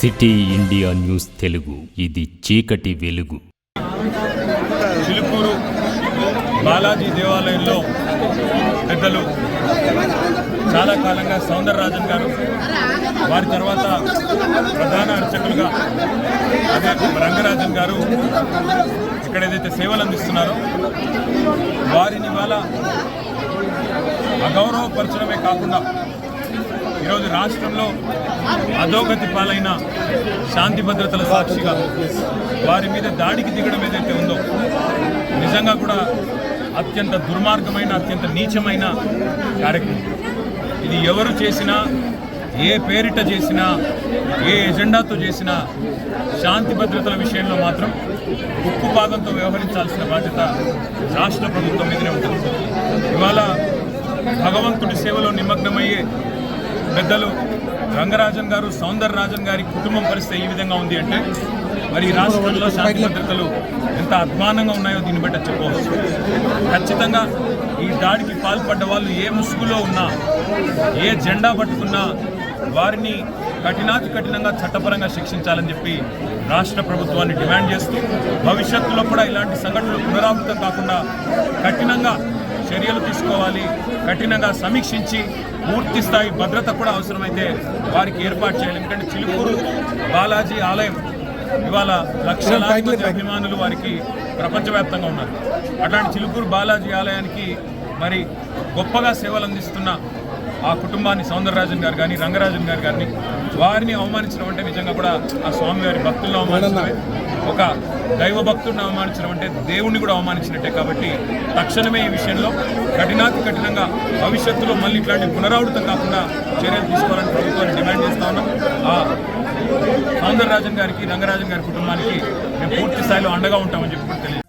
City India news Telugu. ఇది చీకటి వెలుగు. చిలుకూరు బాలాజీ దేవాలయంలో పెద్దలు చాలా కాలంగా సౌందరరాజన్ గారు వారి తర్వాత ప్రధాన అర్చకులుగా అదే రంగరాజన్ గారు ఇక్కడ ఏదైతే సేవలు అందిస్తున్నారో వారిని ఇవాళ అగౌరవపరచడమే కాకుండా ఈరోజు రాష్ట్రంలో అధోగతి పాలైన శాంతి భద్రతల సాక్షిగా వారి మీద దాడికి దిగడం ఏదైతే ఉందో నిజంగా కూడా అత్యంత దుర్మార్గమైన అత్యంత నీచమైన కార్యక్రమం. ఇది ఎవరు చేసినా ఏ పేరిట చేసినా ఏ ఎజెండాతో చేసినా శాంతి భద్రతల విషయంలో మాత్రం ఉక్కు భాగంతో వ్యవహరించాల్సిన బాధ్యత రాష్ట్ర ప్రభుత్వం మీదనే ఉంటుంది. ఇవాళ భగవంతుడి సేవలో నిమగ్నమయ్యే పెద్దలు రంగరాజన్ గారు సౌందర రాజన్ గారి కుటుంబం పరిస్థితి ఈ విధంగా ఉంది అంటే మరి రాష్ట్రంలో శాంతి భద్రతలు ఎంత అధ్వానంగా ఉన్నాయో దీన్ని బట్టి చెప్పవచ్చు ఖచ్చితంగా ఈ దాడికి పాల్పడ్డ వాళ్ళు ఏ ముసుగులో ఉన్నా ఏ జెండా పట్టుకున్నా వారిని కఠినాతి కఠినంగా చట్టపరంగా శిక్షించాలని చెప్పి రాష్ట్ర ప్రభుత్వాన్ని డిమాండ్ చేస్తూ భవిష్యత్తులో కూడా ఇలాంటి సంఘటనలు పునరావృతం కాకుండా కఠినంగా చర్యలు తీసుకోవాలి కఠినంగా సమీక్షించి పూర్తి స్థాయి భద్రత కూడా అవసరమైతే వారికి ఏర్పాటు చేయాలి. ఎందుకంటే చిలుకూరు బాలాజీ ఆలయం ఇవాళ లక్షలాది మంది అభిమానులు వారికి ప్రపంచవ్యాప్తంగా ఉన్నారు. అట్లాంటి చిలుకూరు బాలాజీ ఆలయానికి మరి గొప్పగా సేవలు అందిస్తున్న ఆ కుటుంబాన్ని సౌందరరాజన్ గారు కానీ రంగరాజన్ గారు గారిని వారిని అవమానించడం అంటే నిజంగా కూడా ఆ స్వామివారి భక్తులను అవమానించడమే. ఒక దైవ భక్తుడిని అవమానించడం అంటే దేవుణ్ణి కూడా అవమానించినట్టే కాబట్టి తక్షణమే ఈ విషయంలో కఠినాతి కఠినంగా భవిష్యత్తులో మళ్ళీ ఇట్లాంటి పునరావృతం కాకుండా చర్యలు తీసుకోవాలని ప్రభుత్వాన్ని డిమాండ్ చేస్తా ఉన్నాం. ఆ సౌందరరాజన్ గారికి రంగరాజన్ గారి కుటుంబానికి మేము పూర్తి స్థాయిలో అండగా ఉంటామని చెప్పి తెలియదు